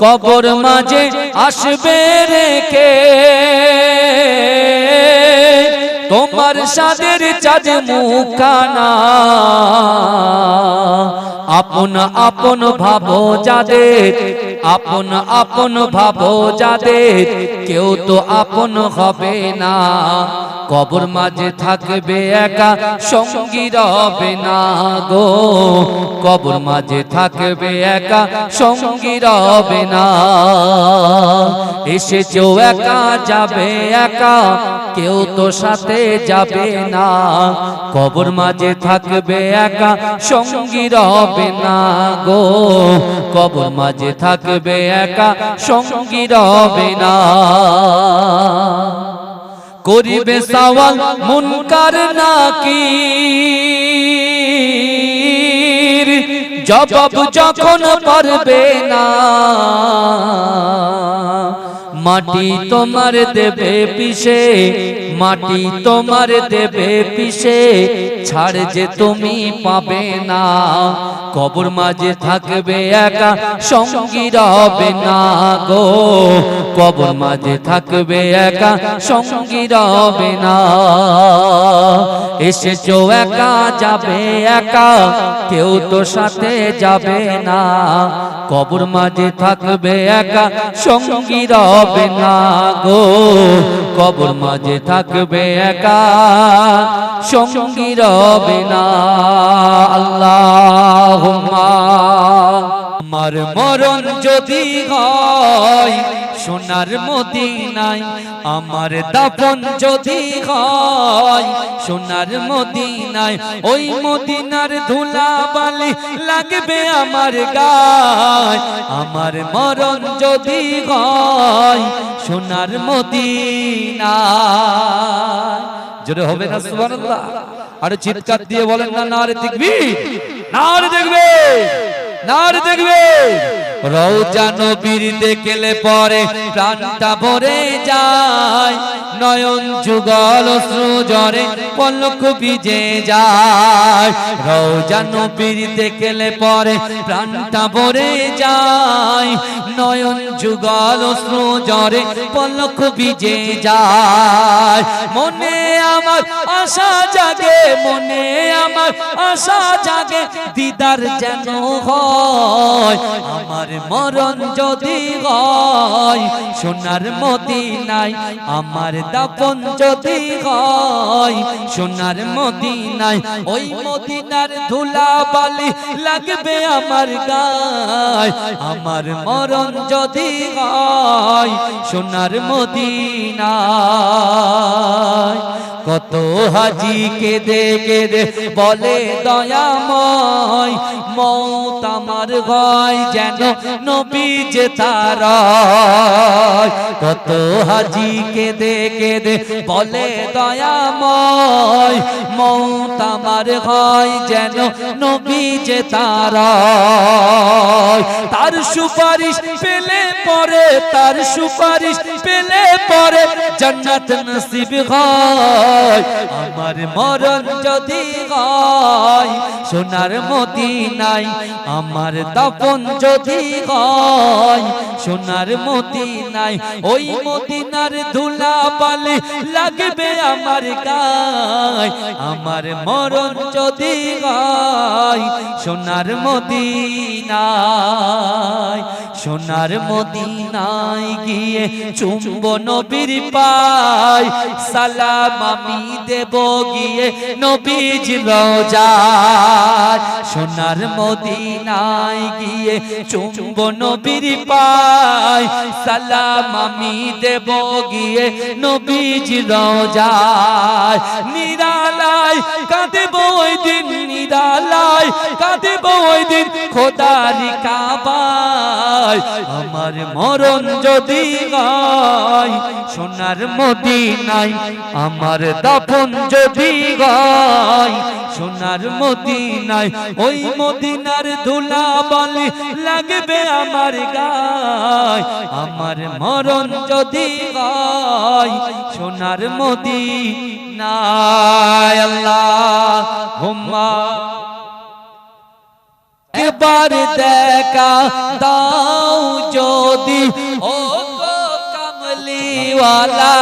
কবর মাঝে আসবে রেখে সাদের চাঁদ মুখানা আপন আপন ভাবো যাদের, আপন আপন ভাবো যাদের, কেউ তো আপন হবে না। কবর মাঝে থাকবে একা, সঙ্গী রবে না গো। কবর মাঝে থাকবে একা, সঙ্গী রবে না। এসেছেও একা, যাবে একা, কেউ তো সাথে যাবে না। কবর মাঝে থাকবে একা, সঙ্গী রবে না গো। কবর মাঝে থাকবে একা, সঙ্গী রবে না। করিবে সওয়াল মুনকার নাকি জবাব যখন পারবে না। মাটি তোমার দেবে পিছে মাটি তোমার দেবে পিছে ছাড় যে তুমি পাবে না, কবর মাঝে থাকবে একা, সঙ্গী রবে না গো, কবর মাঝে থাকবে একা, সঙ্গী রবে না। এসেছ একা, যাবে একা, কেউ তো সাথে যাবে না, কবর মাঝে থাকবে একা, সঙ্গী রবে না গো। কবর মাঝে থাকবে একা সঙ্গী রবে না। আল্লাহ আমার মরণ যদি হয় সোনার মদিনায় আমার দাপন যদি হয়, সোনার মদিনায় ওই মদিনার ধুলা বালি লাগবে আমার গায়। আমার মরণ যদি হয়, সোনার মদিনায়। জোরে হবে না, সুবহানাল্লাহ। আরে চিৎকার দিয়ে বলেন না না রে দেখবি। না রে দেখবে। না রে দেখবে। রওজা নবীর দেখলে পরে প্রাণটা ভরে যায়। নয়ন যুগল অশ্রু জরে পলক ভিজে যায়। রওজা নবীর দেখলে পরে প্রাণটা ভরে যায়। নয়ন যুগল অশ্রু জরে পলক ভিজে যায়। মনে আমার আশা জাগে, মনে আমার আশা জাগে, দিদার যেন হয়। আমার মরণ যদি হয়, সোনার মদিনায় আমার দাপন যদি হয়, সোনার মদিনায় ওই মদিনার ধুলা বালি লাগবে আমার গায়। আমার মরণ যদি হয়, সোনার মদিনায় কত হাজি কেঁদে কেঁদে বলে দয়াময়, মৌত আমার হয় যেন নবী যে তার। কত হাজি কেঁদে কেঁদে বলে দয়াময়, মৌত আমার হয় যেন নবী যে তার। তার সুপারিশ পেলে পরে, তার সুপারিশ পেলে পরে জান্নাত নসিব হয়। আমার মরণ যদি হয়, সোনার মতি নাই আমার দাপন যদি হয় সোনার নাই ওই মদিনার ধুলা পালে লাগবে আমার গায়। আমার মরণ যদি হয়, সোনার মদিনায় সোনার মদিনায় গিয়ে চুম্ব নবীর পায়। সালাম আমি দেব গিয়ে নবীজ রোজায় সোনার মদিনায় গিয়ে চুম্ব নবীর পায়। সালাম আমি দেব গিয়ে নবীজ রোজায় নিরালায় কাঁদেব ওই দিন নিরালায় কাঁদেব ওই দিন খোদারি কাবায়। আমার মরণ যদি গায়, সোনার মদিনায় আমার দাফন যদি গায়, সোনার মদিনায় ওই মদিনার ধুলা বালি লাগবে আমার গায়। আমার মরণ যদি গায়, সোনার মদিনায় আল্লাহ হুম্মা। একবার দেখা দাও যদি ও কামলিওয়ালা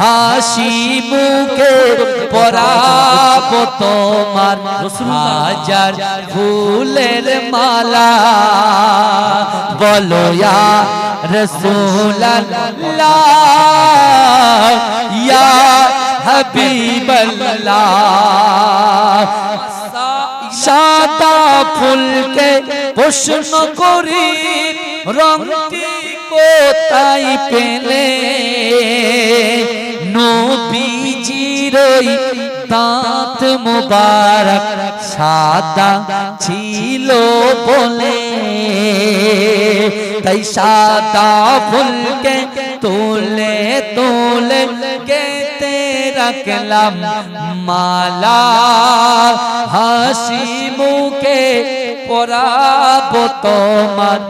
হাসি মুখে পরাব তোমার হাজার ফুলের মালা। বলো রসুল্লাহ ইয়া হাবিবাল্লাহ। সাদা ফুলকে প্রশ্ন করি রংটি কোথায় পেলে? নবীজির ওই দাঁত মুবারক সাদা ছিল বলে। তাই সাদা ফুলকে তোলে তোলে কেতে রাখলাম মালা হাসি মুখে। পরাব তোমার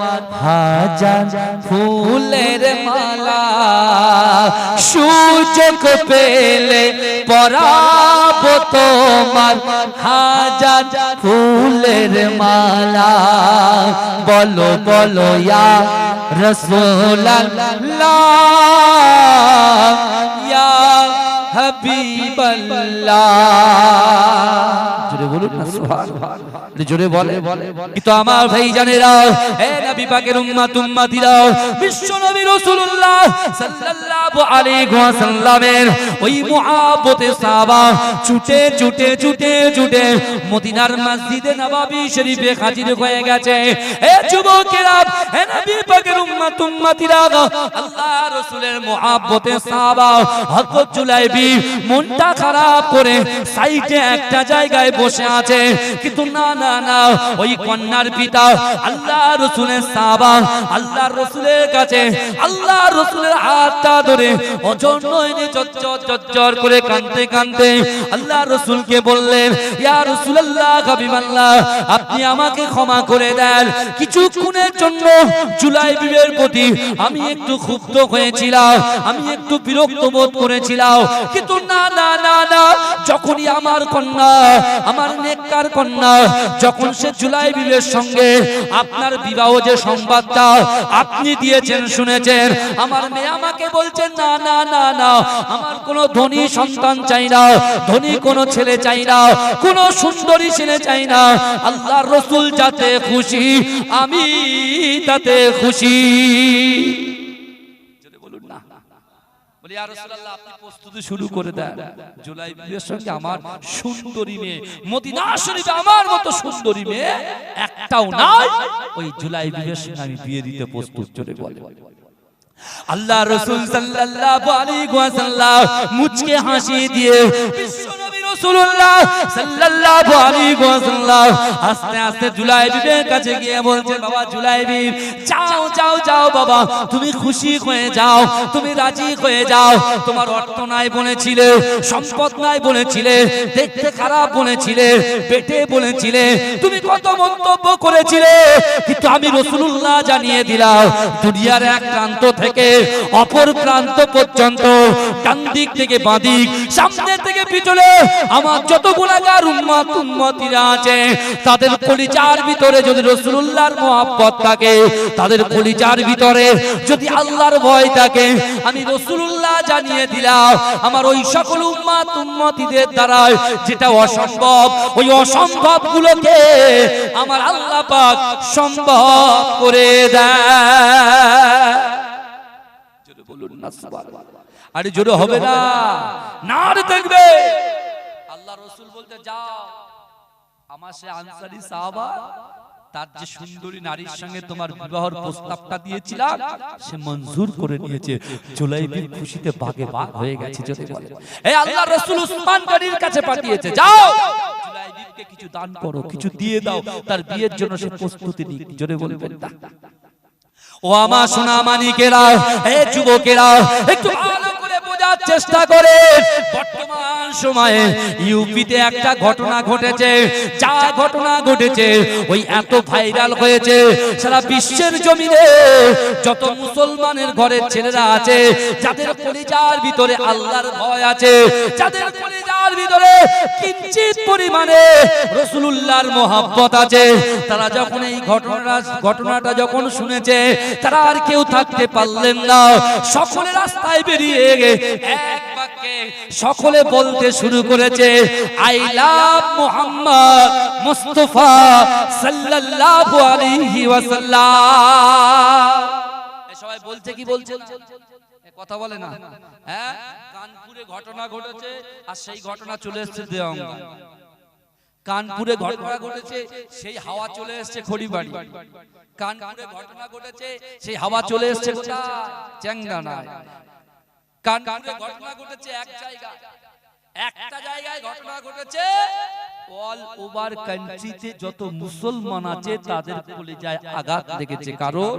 হাজার ফুলের মালা। সুযোগ পেলে পরাব তোমার হাজার ফুলের মালা। বলো বলো ইয়া রসোল্লাহ ইয়া হাবিবাল্লাহ। জোরে বলুন সুবহানাল্লাহ। জোরে বলে কিন্তু আমার ভাই জানেরা হে নবী পাকের উম্মত উম্মতিরা বিশ্ব নবী রাসূলুল্লাহ সাল্লাল্লাহু আলাইহি ওয়াসাল্লামের ওই মুআব্বতে সাহাবা ছুটে ছুটে ছুটে ছুটে মদিনার মসজিদে নববী শরীফে হাজির হয়ে গেছে। হে যুবকেরা হে নবী পাকের উম্মত উম্মতিরা আল্লাহ রাসূলের মুআব্বতে সাহাবা হযরত জুলাইবি মনটা খারাপ করে সাইডে একটা জায়গায় বসে আছে। কিন্তু না না ওই কন্যার পিতা আল্লাহ রসুলের সাহাবা, আল্লাহ রসুলের কাছে, আল্লাহ রসুলের হাতটা ধরে করে আল্লাহ রসুলকে বললেন আপনি আমাকে ক্ষমা করে দেন। কিছুক্ষণের জন্য জুলাই বিবের প্রতি আমি একটু ক্ষুব্ধ হয়েছিলাম, আমি একটু বিরক্ত বোধ করেছিলাম। কিন্তু না না না না, যখনই আমার কন্যা, আমার নেককার কন্যা যখন সে জুলাই বিবের সঙ্গে আপনার বিবাহ যে সংবাদটা আপনি দিয়েছেন, শুনেছেন, আমার মেয়ে আমাকে বলছেন না না না না, আমার কোনো ধনী সন্তান চাই না, ধনী কোনো ছেলে চাই না, কোনো সুন্দরী ছেলে চাই না আল্লাহর রসুল যাতে খুশি, আমি তাতে খুশি। বলি আর রাসূলুল্লাহ আপনি প্রস্তুতি শুরু করে দেন। জুলাই বিবির সঙ্গে আমার সুন্দরী মেয়ে মদিনা শরীফে আমার মতো সুন্দরী মেয়ে একটাও নাই। ওই জুলাই বিবির সঙ্গে আমি বিয়ে দিতে প্রস্তুত চলে বলে আল্লাহ রসুল সাল্লাল্লাহু আলাইহি ওয়াসাল্লাম মুচকে হাসি দিয়ে বিশ্বনবী রাসূলুল্লাহ সাল্লাল্লাহু আলাইহি ওয়াসাল্লাম আস্তে আস্তে জুলাইবিবের কাছে গিয়ে বলছে, বাবা জুলাইবি যাও যাও যাও বাবা, তুমি খুশি হয়ে যাও, তুমি রাজি হয়ে যাও। তোমার অর্থ নাই বলেছিলে, সম্পদ নাই বলেছিলে, দেখতে খারাপ বলেছিলে, পেটে বলেছিলে, তুমি কত মন্তব্য করেছিলে, কিন্তু আমি রসুলুল্লাহ জানিয়ে দিলাম, দুনিয়ার এক প্রান্ত থেকে অপর প্রান্ত পর্যন্ত ডান দিক থেকে বাঁ দিক, সামনে থেকে পিছনে আমার যত গুণাগার উম্মত, উম্মতিরা আছে, তাদের কলিজার ভিতরে যদি রসুলুল্লাহর মোহাব্বত থাকে, তাদের কলিজার ভিতরে যদি আল্লাহর ভয় থাকে, আমি রসুলুল্লাহ জানিয়ে দিলাম, আমার ওই সকল উম্মত, উম্মতিদের দ্বারা যেটা অসম্ভব, ওই অসম্ভব গুলোকে আমার আল্লাহ পাক সম্ভব করে দেয়। বলুন না আরে জোরে হবে না। না দেখবে। আল্লাহ রসুল বলতে যাও। আমার সে আনসারি সাহাবা তার যে সুন্দরী নারীর সঙ্গে তোমার বিবাহর প্রস্তাবটা দিয়েছিলাম সে মঞ্জুর করে নিয়েছে। জুলাইবির খুশিতে বাগে বাগ হয়ে গেছে যদি বলে এই আল্লাহ রসুল উসমান গনির কাছে পাঠিয়েছে যাও। জুলাইবিবকে কিছু দান করো কিছু দিয়ে দাও তার বিয়ের জন্য সে প্রস্তুতি নিক জোরে বলবেন। ও আমার সোনা মানিকেরা এ যুবকেরা একটু ভালো বোঝার চেষ্টা করে। বর্তমান সময়ে ইউপিতে একটা ঘটনা ঘটেছে। যা ঘটনা ঘটেছে, ওই এত ভাইরাল হয়েছে। সারা বিশ্বের জমিনে যত মুসলমানের ঘরের ছেলেরা আছে, যাদের কলিজার ভিতরে আল্লাহর ভয় আছে, যাদের কলিজার ভিতরে কিঞ্চিত পরিমাণে রসুলুল্লাহর মোহাব্বত আছে, তারা যখন এই ঘটনাটা ঘটনাটা যখন শুনেছে, তারা আর কেউ থাকতে পারলেন না। সকলে রাস্তায় বেরিয়ে এক বাক্যে সকলে বলতে শুরু করেছে, আই লাভ মুস্তাফা সাল্লাল্লাহু আলাইহি ওয়াসাল্লাম। সবাই বলছে কি বলছে কথা বলে না? হ্যাঁ? কানপুরে ঘটনা ঘটেছে আর সেই ঘটনা চলে এসেছে কানপুরে ঘটনা ঘটেছে, সেই হাওয়া চলে এসেছে খড়িবাড়ি। কানপুরে ঘটনা ঘটেছে, সেই হাওয়া চলে এসেছে কোথায়? চ্যাংরানায় কানপুরে ঘটনা ঘটেছে এক জায়গায়। একটা জায়গায় ঘটনা ঘটেছে। যত মুসলমান আছে, তাদের কলিজায় আঘাত লেগেছে। কারণ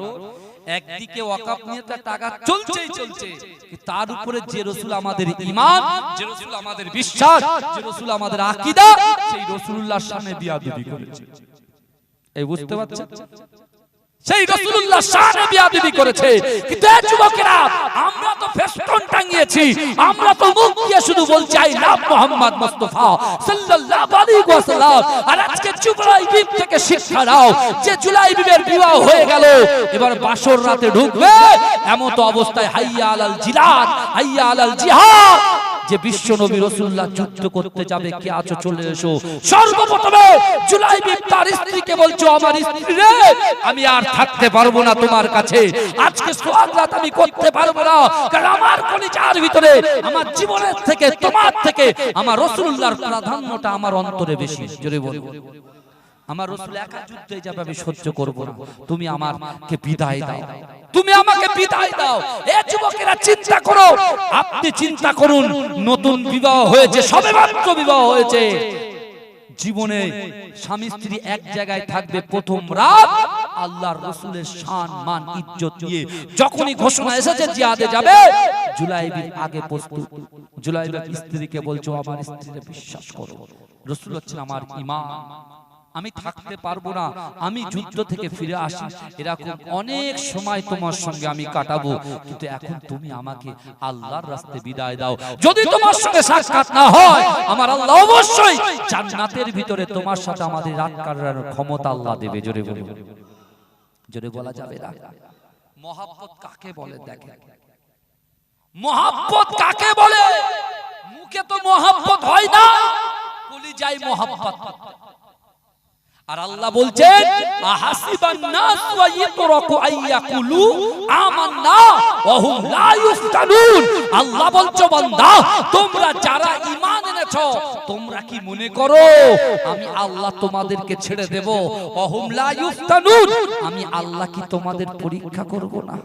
একদিকে ওয়াকাফ নিয়ে তার টাকা চলছেই চলছে। তার উপরে যে রসুল আমাদের ঈমান, যে রসুল আমাদের বিশ্বাস, যে রসুল আমাদের আকীদা, সেই রসুলুল্লাহর সামনে বিয়াদবি করেছে। এই বুঝতে পারছেন? সেই রাসূলুল্লাহ শানে বিয়াদবি করেছে। কিন্তু যুবকেরা, আমরা তো ফেস্টন টাঙিয়েছি, আমরা তো মুখ দিয়ে শুধু বলছি, আই লাভ মোহাম্মদ সাল্লাল্লাহু আলাইহি ওয়াসাল্লাম। আর আজকে থেকে শিক্ষা নাও যে বিবাহ হয়ে গেল, এবার বাসর রাতে ঢুকবে এমন তো অবস্থায় হাইয়া আলাল জিহাদ হাইয়া আলাল জিহাদ যে বিশ্ব নবী রসুল্লাহ যুদ্ধ করতে যাবে কে আছো চলে এসো? সর্বপ্রথমে জুলাই বিব তার স্ত্রীকে বলছো আমার স্ত্রী রে আমি আর থাকতে পারব না তোমার কাছে। আজকে সোয়াগরাত আমি করতে পারব না। কারণ আমার কলিজার ভিতরে আমার জীবনের থেকে তোমার থেকে আমার রসুল্লাহর প্রাধান্যটা আমার অন্তরে বেশি। জোরে বলব আমার রসুল একা যুদ্ধে যাবে আমি সহ্য করব না। তুমি আমাকে বিদায় দাও। তুমি আমাকে বিদায় দাও। এ যুবকেরা চিন্তা করো। আপনি চিন্তা করুন, নতুন বিবাহ হয়েছে সবে মাত্র বিবাহ হয়েছে। জীবনে স্বামী স্ত্রী এক জায়গায় থাকবে প্রথম রাত, আল্লাহর রসুলের শান, মান, ইজ্জত দিয়ে যখনই ঘোষণা এসেছে, জিহাদে যাবে। জুলাইবির আগে প্রস্তুত। জুলাইবির স্ত্রীকে বলছো, আমার স্ত্রীকে বিশ্বাস করো। রসুল হচ্ছেন আমার ইমাম। আমি থাকতে পারব না আমি যুদ্ধ থেকে ফিরে আসি। এরকম অনেক সময় তোমার সঙ্গে আমি কাটাবো কিন্তু এখন তুমি আমাকে আল্লাহর রাস্তে বিদায় দাও। যদি তোমার সঙ্গে সাক্ষাৎ না হয় আমার আল্লাহ অবশ্যই জান্নাতের ভিতরে তোমার সাথে আমাদের রাত কাটানোর ক্ষমতা আল্লাহ দেবে। জোরে বলে। জোরে বলা যাবে না। মহাব্বত কাকে বলে দেখে। মহাব্বত কাকে বলে? মুখে তো মহাব্বত হয় না কলিজায় মহাব্বত। আর আল্লাহ বলছেন, আহাসিবান নাস ওয়া ইয়াতরাকু আইয়াকুলু আমান্না ওয়া হুম লা ইফতানুন। আল্লাহ বলছো, বান্দা, তোমরা যারা ঈমান এনেছো, তোমরা কি মনে করো, আমি আল্লাহ তোমাদেরকে ছেড়ে দেব? ওয়া হুম লা ইফতানুন। আমি আল্লাহ কি তোমাদের পরীক্ষা করব না?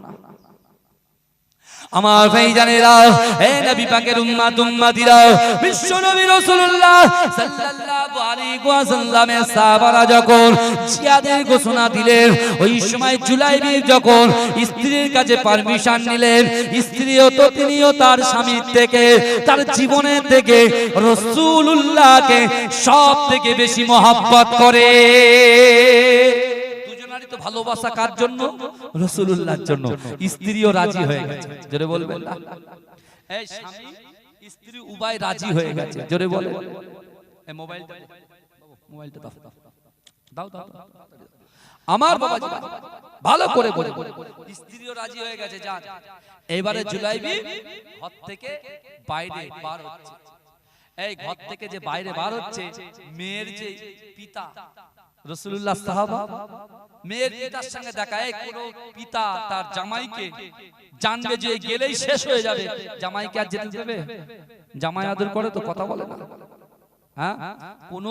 আমার ভাইজানেরা হে নবী পাকের উম্মাত উম্মাতিরা বিশ্ব নবী রাসূলুল্লাহ সাল্লাল্লাহু আলাইহি ওয়াসাল্লামের সাহাবারা যখন জিহাদের ঘোষণা দিলেন ওই সময় জুলাইবি যখন স্ত্রীর কাছে পারমিশন নিলেন স্ত্রীও তো তিনিও তার স্বামীর থেকে তার জীবনের থেকে রাসূলুল্লাহকে সব থেকে বেশি মহব্বত করে। দুজনারই তো ভালোবাসা কার জন্য? রসুল্লাহর জন্য। স্ত্রীও রাজি হয়ে গেছে। জোরে বলবেন না? এই স্বামী স্ত্রী উভয় রাজি হয়ে গেছে। জোরে বলে এই মোবাইলটা মোবাইলটা দাও। দাও। আমার বাবা ভালো করে বলে। স্ত্রীও রাজি হয়ে গেছে যান। এবারে জুলাইবি ঘর থেকে বাইরে বার হচ্ছে। এই ঘর থেকে যে বাইরে বার হচ্ছে মেয়ের যে পিতা রসুল্লাহ সাহাবা, মেয়ের পিতার সঙ্গে দেখা পিতা তার জামাইকে জানবে যে গেলেই শেষ হয়ে যাবে। জামাইকে আর যেতে দেবে? জামাই আদর করে তো কথা বলে না। হ্যাঁ? কোন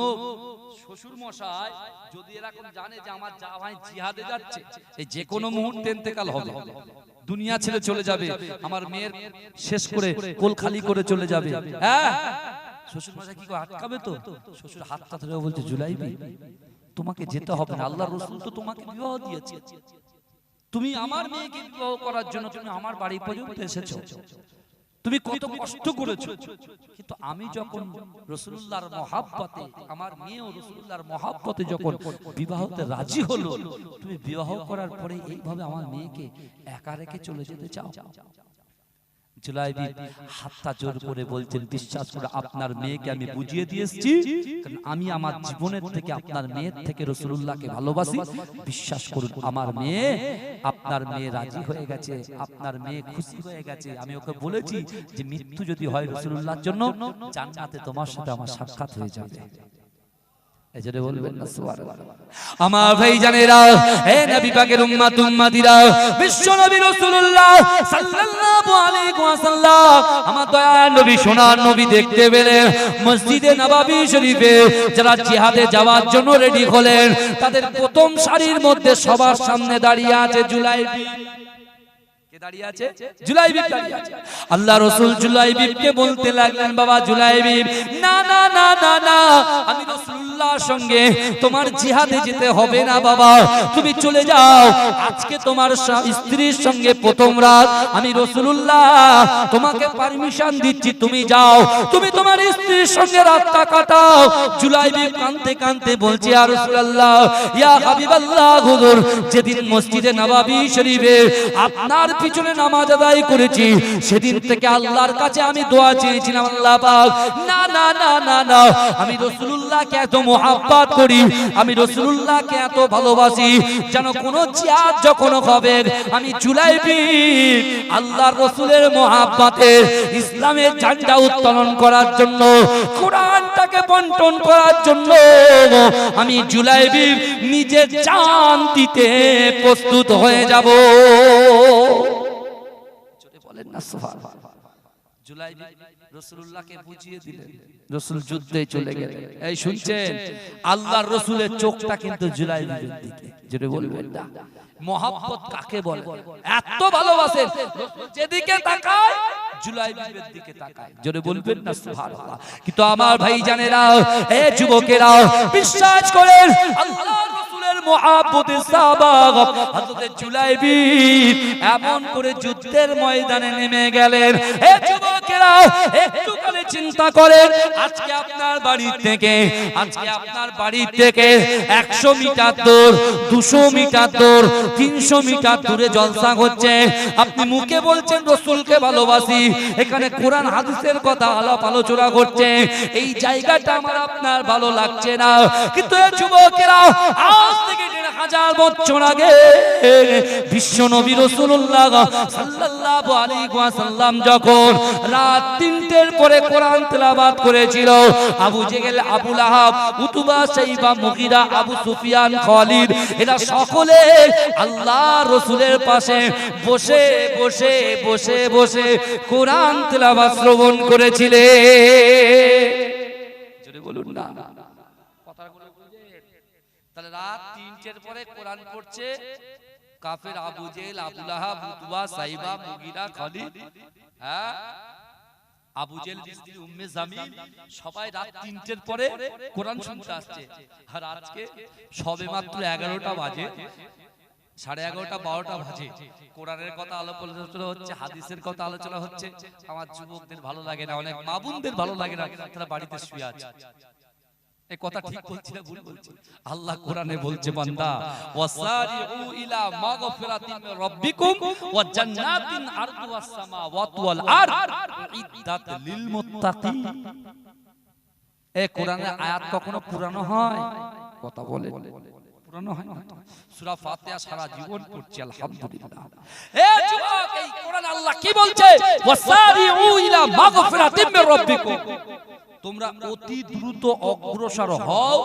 শ্বশুর মশাই যদি এরকম জানে যে আমার জিহাদে যাচ্ছে, এই যে কোনো মুহূর্তে ইন্তেকাল হবে। দুনিয়া ছেড়ে চলে যাবে। আমার মেয়ের শেষ করে কোল খালি করে চলে যাবে। হ্যাঁ? শ্বশুর মশাই কি আটকাবে তো? শ্বশুর হাতটা ধরে বলছে, জুলাইবি? তোমাকে যেতে হবে না। আল্লাহ রসুল তো তোমাকে বিবাহ দিয়েছে। তুমি আমার মেয়েকে বিবাহ করার জন্য তুমি আমার বাড়ি পর্যন্ত এসেছ। তুমি কত কষ্ট করেছ। কিন্তু আমি যখন রসুল্লাহর মহাব্বতে আমার মেয়েও রসুল্লাহর মহাব্বতে যখন বিবাহতে রাজি হলো তুমি বিবাহ করার পরে এইভাবে আমার মেয়েকে একা রেখে চলে যেতে চাও? জুলাইবি জোর করে বলছেন, বিশ্বাস করে আপনার মেয়েকে আমি বুঝিয়ে আমি আমার জীবনের থেকে আপনার মেয়ের থেকে ভালোবাসি। বিশ্বাস করুন, আমার মেয়ে, আপনার মেয়ে রাজি হয়ে গেছে, আপনার মেয়ে খুশি হয়ে গেছে। আমি ওকে বলেছি যে, মৃত্যু যদি হয় রসুল্লাহর জন্য তোমার সাথে আমার সাক্ষাৎ হয়ে যাবে। এজন্য বলবেন না সুবহানাল্লাহ। আমার ভাই জানেরা হে নবী পাকের উম্মত উম্মতিরা বিশ্ব নবী রাসূলুল্লাহ সাল্লাল্লাহু আলাইহি ওয়াসাল্লাম। আমার দয়ার নবী সোনার নবী দেখতে পেলেন মসজিদে নববী শরীফে যারা জিহাদে যাওয়ার জন্য রেডি হলেন তাদের প্রথম সারির মধ্যে সবার সামনে দাঁড়িয়ে আছে জুলাইবি দাঁড়িয়ে আছে? জুলাইবিব দাঁড়িয়ে আছে। আল্লাহ রাসূল জুলাইবিবকে বলতে লাগলেন বাবা জুলাইবিব না না না না না আমি সঙ্গে তোমার জিহাদে যেতে হবে না বাবা। তুমি চলে যাও। আজকে তোমার স্ত্রীর সঙ্গে প্রথম রাত। আমি রাসূলুল্লাহ তোমাকে পারমিশন দিচ্ছি তুমি যাও। তুমি তোমার স্ত্রীর সঙ্গে রাতটা কাটাও। জুলাইবিব কাঁদতে কাঁদতে বলছে আর রাসূলুল্লাহ ইয়া হাবিবাল্লাহ হুজুর যেদিন মসজিদে নবাবী শরীফে আপনার পিছনে নামাজ আদায় করেছি সেদিন থেকে আল্লাহর কাছে আমি দোয়া চেয়েছিলাম আল্লাহ পাক। না না না না না। আমি রাসূলুল্লাহকে এত মোহাব্বত করি, আমি রাসূলুল্লাহকে এত ভালোবাসি যেন কোন জিয়াদ যখন হবে, আমি জুলাইবি আল্লাহর রাসূলের মোহাব্বতে ইসলামের ঝান্ডা উত্তোলন করার জন্য, কোরআনটাকে বন্টন করার জন্য, আমি জুলাইবি নিজে জান দিতে প্রস্তুত হয়ে যাব। বলেন না, সুবহানাল্লাহ। জুলাইবি রাসূলুল্লাহকে বুঝিয়ে দিলেন। রাসূল যুদ্ধে চলে গেলেন। এই শুনছেন? আল্লাহর রাসূলের চোখটা কিন্তু জুলাইবির দিকে। জোরে বলবেন না। মহাব্বত কাকে বলে? এত ভালোবাসেন। যেদিকে তাকায় জুলাইবির দিকে তাকায়। জোরে বলবেন না সুবহানাল্লাহ। কিন্তু আমার ভাই জানেরা এ যুবকেরা বিশ্বাস করেন আল্লাহর রাসূলের মহাব্বতে সাহাবা, হযরত জুলাইবি এমন করে যুদ্ধের ময়দানে নেমে গেলেন। এ যুবকেরা একটুখানি চিন্তা করেন, আজকে আপনার বাড়ি থেকে, আজকে আপনার বাড়ি থেকে 100 মিটার দূর 200 মিটার দূর 300 মিটার দূরে জলসা হচ্ছে। আপনি মুখে বলছেন, রাসূলকে ভালোবাসি। এখানে কোরআন, হাদিসের কথা আলাপ আলোচনা করছে এই জায়গাটা আমার আপনার ভালো লাগছে না। কিন্তু যুবকেরা আজ থেকে দেড় হাজার বছর আগে বিশ্ব নবী রাসূলুল্লাহ সাল্লাল্লাহু আলাইহি ওয়াসাল্লাম যখন রাত তিনটের পরে কোরআন তেলাওয়াত করেছিল, Abu Jahl, Abu Lahab, Utba Shaiba, Mughira, Abu Sufian, Khalid, এরা সকলে আল্লাহ রসুলের পাশে বসে বসে বসে বসে কোরআন তেলাওয়াত শ্রবণ করেছিলে। জোরে বলুন না। রাত তিনটের পরে কোরআন পড়ছে। কাফের আবু জেল আবু লাহাব সাইবা, মুগিরা, খালিদ। হ্যাঁ? এগারোটা বাজে। সাড়ে এগারোটা, বারোটা বাজে। কথা আলোচনা হচ্ছে, হাদিসের কথা আলোচনা হচ্ছে। আমার যুবকদের ভালো লাগে না, অনেক মা বোনদের ভালো লাগে না, তারা বাড়িতে শুয়ে আছে। এই কথা ঠিক বলছি না ভুল বলছি আল্লাহ কোরআনে বলছে বান্দা ওয়াসারিউ ইলা মাগফিরাতিন রাব্বিকুম ওয়া জান্নাতিন আরদুহাস সামাওয়াতু ওয়াল আরদ ইদ্দাত লিল মুত্তাকিন। এই কোরআনের আয়াত কখনো পুরানো হয়? কথা বলে পুরানো হয় না সূরা ফাতিহা সারা জীবন পড়ছি আলহামদুলিল্লাহ। এ যুবক এই কোরআন আল্লাহ কি বলছে? ওয়াসারিউ ইলা মাগফিরাতিন মির রাব্বিকুম। তোমরা অতি দ্রুত অগ্রসর হও,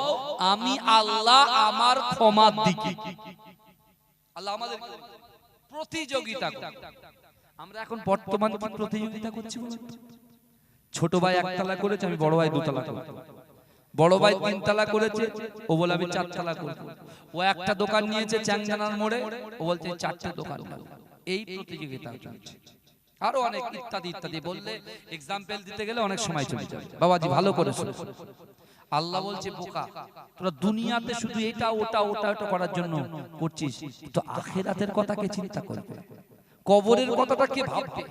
আমি আল্লাহ আমার ক্ষমার দিকে। আল্লাহ আমাদের প্রতিযোগিতা আমরা এখন বর্তমান কি প্রতিযোগিতা করছি ছোট ভাই একতলা করেছে, আমি বড় ভাই দুতলা করব বড় ভাই তিনতলা করেছে, ও বলে আমি চারতলা করব। ও একটা দোকান নিয়েছে চ্যাংজানার মোড়ে, ও বলছে চারটে দোকান এই প্রতিযোগিতা চলছে। আরো অনেক ইত্যাদি ইত্যাদি বললে এক্সাম্পল দিতে গেলে অনেক সময় চলে যাবে বাবাজি ভালো করে শোনো আল্লাহ বলছে বোকা তোরা দুনিয়াতে শুধু এটা ওটা ওটা ওটা করার জন্য করছিস তো আখেরাতের কথা কে চিন্তা করবে কবরের কথাটা কে ভাববে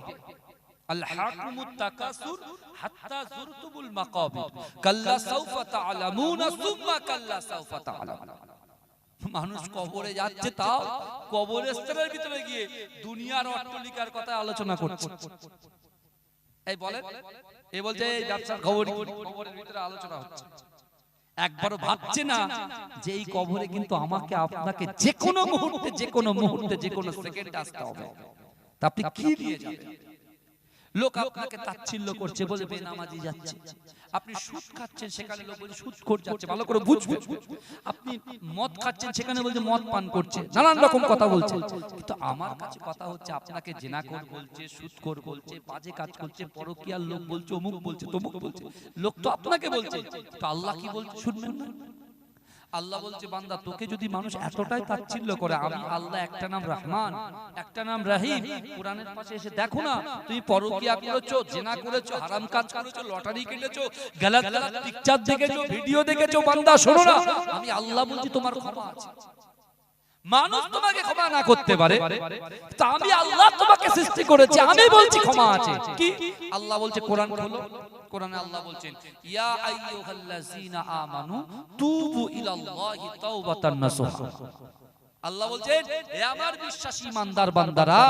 الحاكم التكاثر حتى زرتم المقابر كلا سوف تعلمون ثم كلا سوف تعلمون মানুষ কবরে যাচ্ছে তাও কবরস্থানের ভিতরে গিয়ে দুনিয়ার অট্টলিকার কথা আলোচনা করছে। এই বলেন এই বলছে এই ব্যবসার খবর কবরের ভিতরে আলোচনা হচ্ছে। একবারও ভাবছে না যে এই কবরে কিন্তু আমাকে আপনাকে যে কোনো মুহূর্তে যে কোনো মুহূর্তে যে কোনো সেকেন্ড আসতে হবে। তা আপনি কি দিয়ে যাবেন? লোক আপনাকে তাচ্ছিল্য করছে বলে বেনামাজি যাচ্ছে। আপনি সুদ খাচ্ছেন সেখানে লোক বলছে সুদ খোর যাচ্ছে ভালো করে বুঝবেন আপনি মদ খাচ্ছেন সেখানে বলছে মদ পান করছে। নানান রকম কথা বলছে। কিন্তু আমার কাছে কথা হচ্ছে আপনাকে জেনা কর বলছে সুদ কর বলছে বাজে কাজ করছে পরকিয়ার লোক বলছে অমুক বলছে তমুক বলছে। লোক তো আপনাকে বলছে তো আল্লাহ কি বলছে শুনবেন না। আল্লাহ বলছে বান্দা তোকে যদি মানুষ এতটাই তাচ্ছিল্য করে আমি আল্লাহ একটা নাম রহমান একটা নাম রাহিম কোরআনের পাশে এসে দেখো না তুমি পরকিয়া করেছ জেনা করেছ হারাম কাজ করেছ লটারি কেটেছো গালাত গালাত পিকচার দেখেছ ভিডিও দেখেছ বান্দা শোনো না। আমি আল্লাহ বলছি তোমার ক্ষমা আছে। মানুষ তোমাকে ক্ষমা না করতে পারে। তা আমি আল্লাহ তোমাকে সৃষ্টি করেছি আমি বলছি ক্ষমা আছে। কি? আল্লাহ বলছে কোরআন খোলো। কোরআনে আল্লাহ বলছেন ইয়া আইয়ুহাল্লাযীনা আমানু তুবু ইলাল্লাহি তাওবাতান নাসুহা আল্লাহ বলছেন হে আমার বিশ্বাসী ইমানদার বান্দারা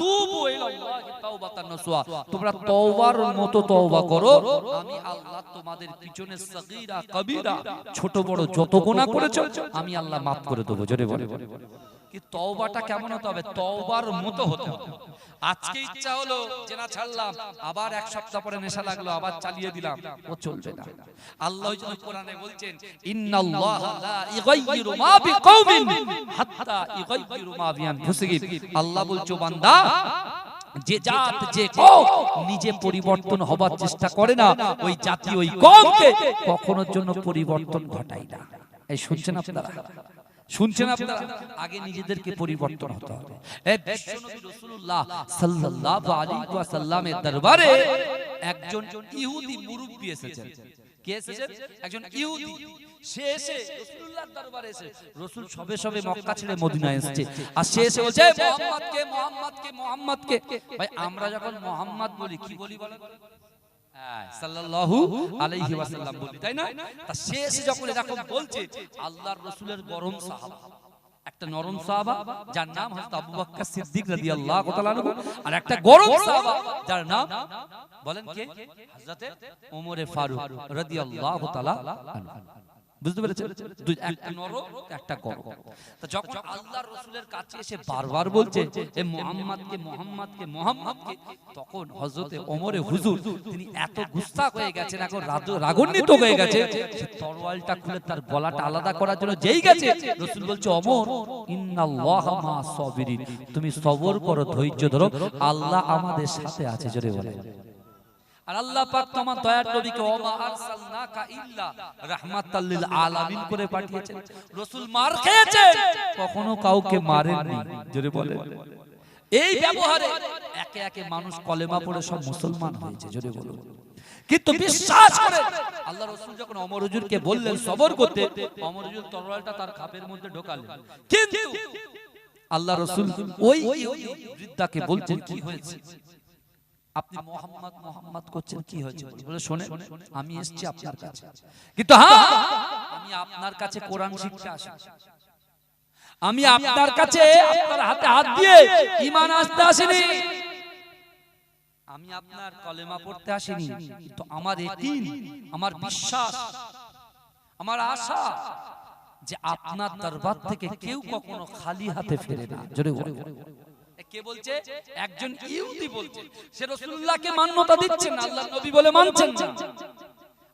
তুবু ইলাল্লাহি তাওবাতান নাসুহা তোমরা তওবার মতো তওবা করো। আমি আল্লাহ তোমাদের পিছনে সগীরা কবীরা ছোট বড় যত গুনাহ করেছ আমি আল্লাহ maaf করে দেব। জোরে বলে। আল্লাহ বলছো বান্দা, যে জাত, যে নিজে পরিবর্তন হবার চেষ্টা করে না, ওই জাতি, ওই কখনোর জন্য পরিবর্তন ঘটায় না। শুনছেন আপনারা? শুনছেন আপনারা? আগে নিজেদেরকে পরিবর্তন হতে হবে। এই বিশ্বনবী রাসূলুল্লাহ সাল্লাল্লাহু আলাইহি ওয়াসাল্লামের দরবারে একজন ইহুদি মুরব্বি এসেছেন। কে এসেছেন? একজন ইহুদি। সে এসে রাসূলুল্লাহর দরবারে এসে রাসূল সবে সবে মক্কা ছেড়ে মদিনায় এসেছে। আর সে এসে বলছে মোহাম্মদকে মোহাম্মদকে মোহাম্মদকে। ভাই আমরা যখন মোহাম্মদ বলি কি বলি বলেন? সাল্লাল্লাহু আলাইহি ওয়াসাল্লাম বলি তাই না? তা সে যখন এরকম বলছে আল্লাহর রাসূলের গরম সাহাবা একটা নরম সাহাবা যার নাম হযরত আবু বকর সিদ্দিক রাদিয়াল্লাহু তাআলা আনহু আর একটা গরম সাহাবা যার নাম বলেন কে? হযরতে ওমরে ফারুক রাদিয়াল্লাহু তাআলা আনহু। বুঝতে পেরেছেন? একটা নরম একটা গরম তা যখন আল্লাহর রাসূলের কাছে এসে বারবার বলছে এ মুহাম্মদকে মুহাম্মদকে মুহাম্মদকে তখন হযরতে ওমরে হুজুর তিনি এত গুস্তাখ হয়ে গেছেন এখন রাগ- রাগান্বিত হয়ে গেছে। সে তরোয়ালটা খুলে তার গলাটা আলাদা করার জন্য যেই গেছে। রাসূল বলছে ওমর ইন্নাল্লাহা মা সাবিরিন তুমি সবর করো ধৈর্য ধরো। আল্লাহ আমাদের সাথে আছে জোরে বলে আর আল্লাহ পাক তোমার দয়ার নবীকে, ওমা আরসালনাকা ইল্লা রাহমাতাল লিল আলামিন করে পাঠিয়েছেন। রাসূল মার খেয়েছে কখনো কাউকে মারেননি। জোরে বলে এই ব্যবহারে একে একে মানুষ কলেমা পড়ে সব মুসলমান হয়েছে। জোরে বলুন। কিন্তু বিশ্বাস করে, আল্লাহ রসুল যখন অমর হুজুরকে বললেন সবর করতে অমর হুজুর তরোয়ালটা তার খাপের মধ্যে ঢোকালেন। কিন্তু আল্লাহ রসুল ওই বৃদ্ধাকে বলছেন, কি হয়েছে? আপনি মোহাম্মদ মোহাম্মদ করছেন কি হয়েছে বলে শোনে আমি এসেছি আপনার কাছে। কিন্তু হ্যাঁ আমি আপনার কাছে কোরআন শিখতে আসি। আমি আপনার কাছে আপনার হাতে হাত দিয়ে ঈমান আসতে আসিনি। আমি আপনার কলেমা পড়তে আসিনি। কিন্তু আমার একিন আমার বিশ্বাস আমার আশা যে আপনার দরবার থেকে কেউ কখনো খালি হাতে ফেরে না। জোরে কে বলছে? একজন ইহুদি বলছে। সে রাসূলুল্লাহকে মান্যতা দিচ্ছেন আল্লাহর নবী বলে মানছেন না।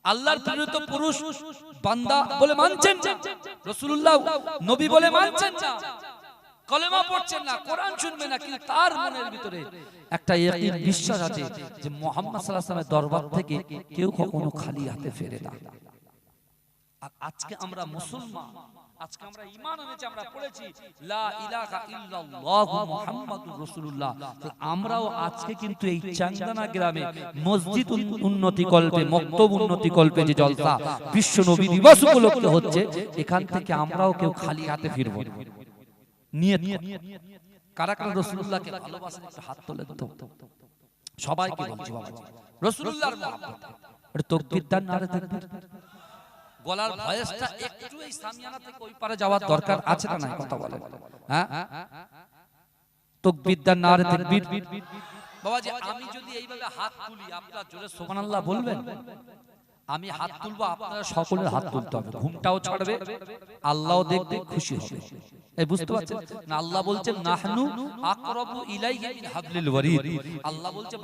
আল্লাহর প্রেরিত পুরুষ বান্দা বলে মানছেন না। রাসূলুল্লাহ নবী বলে মানছেন না। কলেমা পড়ছেন না কোরআন শুনবে না কিন্তু তার মনের ভিতরে একটা ইয়াকিন বিশ্বাস আছে যে মুহাম্মদ সাল্লাল্লাহু আলাইহি ওয়াসাল্লামের দরবার থেকে কেউ কখনো খালি হাতে ফেরে না। আর আজকে আমরা মুসলমান আজকে আমরা ঈমান এনেছি আমরা পড়েছি লা ইলাহা ইল্লাল্লাহু মুহাম্মাদুর রাসূলুল্লাহ। তাহলে আমরাও আজকে কিন্তু এই চাংদানা গ্রামে মসজিদ উন্নতি কল্পে মক্তব উন্নতি কল্পে যে জলসা বিশ্ব নবী দিবস উপলক্ষে হচ্ছে এখান থেকে আমরাও কেউ খালি হাতে ফিরব। নিয়ত কারা কারা রাসূলুল্লাহকে ভালোবাসেন একটু হাত তোলেন তো। সবাইকে বলছি বাবাজি রসুল্লাহর মহব্বতে। এটা তকবীর দান নারে তাকবীর গলার ভয়েসটা একটু এই সামিয়ানা থেকে ওই পারে যাওয়ার দরকার আছে না নাই? কথা বলেন হ্যাঁ? তকবীর দান নারে তাকবীর। বাবাজি আমি যদি এইভাবে হাত তুলি আপনারা জোরে সুবহানাল্লাহ বলবেন? আমি হাত তুলবো আপনারা সকলের হাত তুলতে হবে। ঘুমটাও ছাড়বে আল্লাহও দেখবে খুশি হবে। এই বুঝতে পারছেন? না আল্লাহ বলছেন নাহনু আকরাবু ইলাইহি মিন হাবলিল ওয়ারিদ। আল্লাহ বলছে